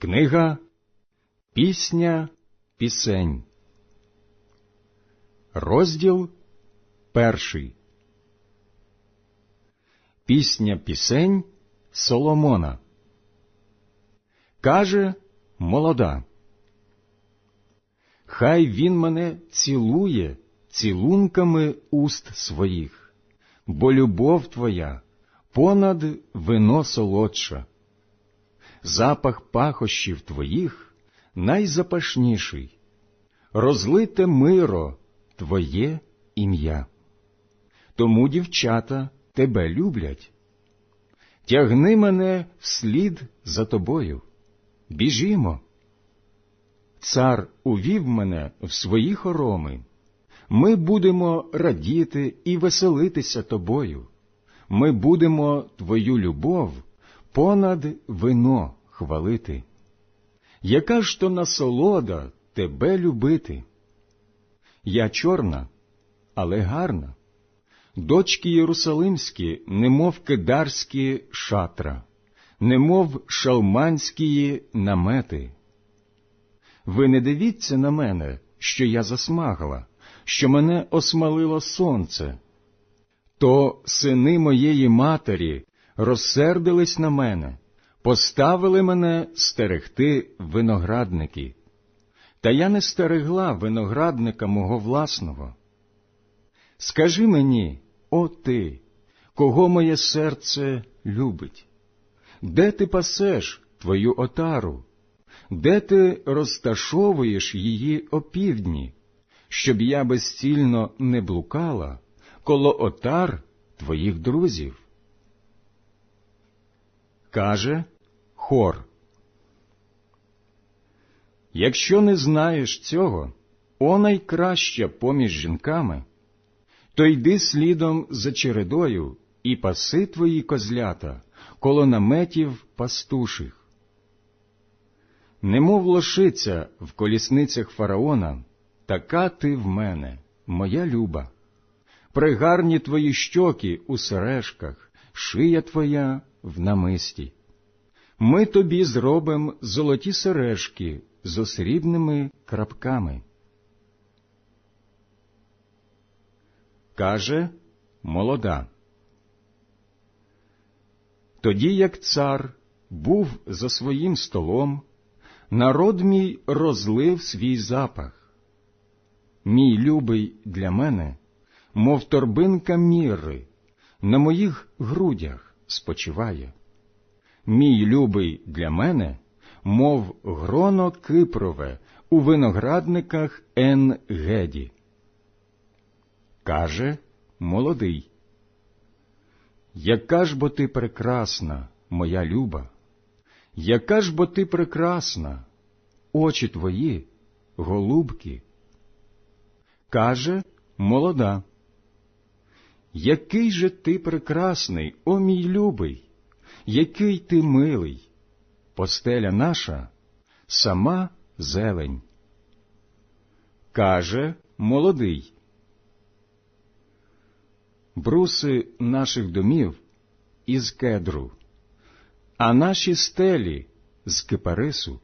Книга Пісня Пісень. Розділ перший. Пісня Пісень Соломона. Каже молода. Хай він мене цілує цілунками уст своїх, бо любов твоя понад вино солодша запах пахощів твоїх найзапашніший, розлите миро Твоє ім'я. Тому дівчата тебе люблять. Тягни мене вслід за тобою. Біжімо. Цар увів мене в свої хороми. Ми будемо радіти і веселитися тобою. Ми будемо твою любов понад вино хвалити. Яка ж то насолода тебе любити? Я чорна, але гарна, дочки Єрусалимські, немов кидарські шатра, немов шалманські намети. Ви не дивіться на мене, що я засмагла, що мене осмалило сонце. То сини моєї матері розсердились на мене, поставили мене стерегти виноградники. Та я не стерегла виноградника мого власного. Скажи мені, о ти, кого моє серце любить? Де ти пасеш твою отару? Де ти розташовуєш її опівдні, щоб я безцільно не блукала коло отар твоїх друзів? Каже хор. Якщо не знаєш цього, о найкраща поміж жінками, то йди слідом за чередою і паси твої козлята коло наметів пастуших. Немов лошиця в колісницях фараона, така ти в мене, моя люба. Пригарні твої щоки у сережках, шия твоя в намисті. Ми тобі зробимо золоті сережки з осрібними крапками. Каже молода. Тоді як цар був за своїм столом, народ мій розлив свій запах. Мій любий для мене, мов торбинка міри, на моїх грудях спочиває. Мій любий для мене, мов гроно кипрове у виноградниках Ен Геді. Каже молодий. Яка ж бо ти прекрасна, моя люба, яка ж бо ти прекрасна, очі твої, голубки. Каже молода. Який же ти прекрасний, о мій любий, який ти милий, постеля наша сама зелень. Каже молодий. Бруси наших домів із кедру, а наші стелі з кипарису.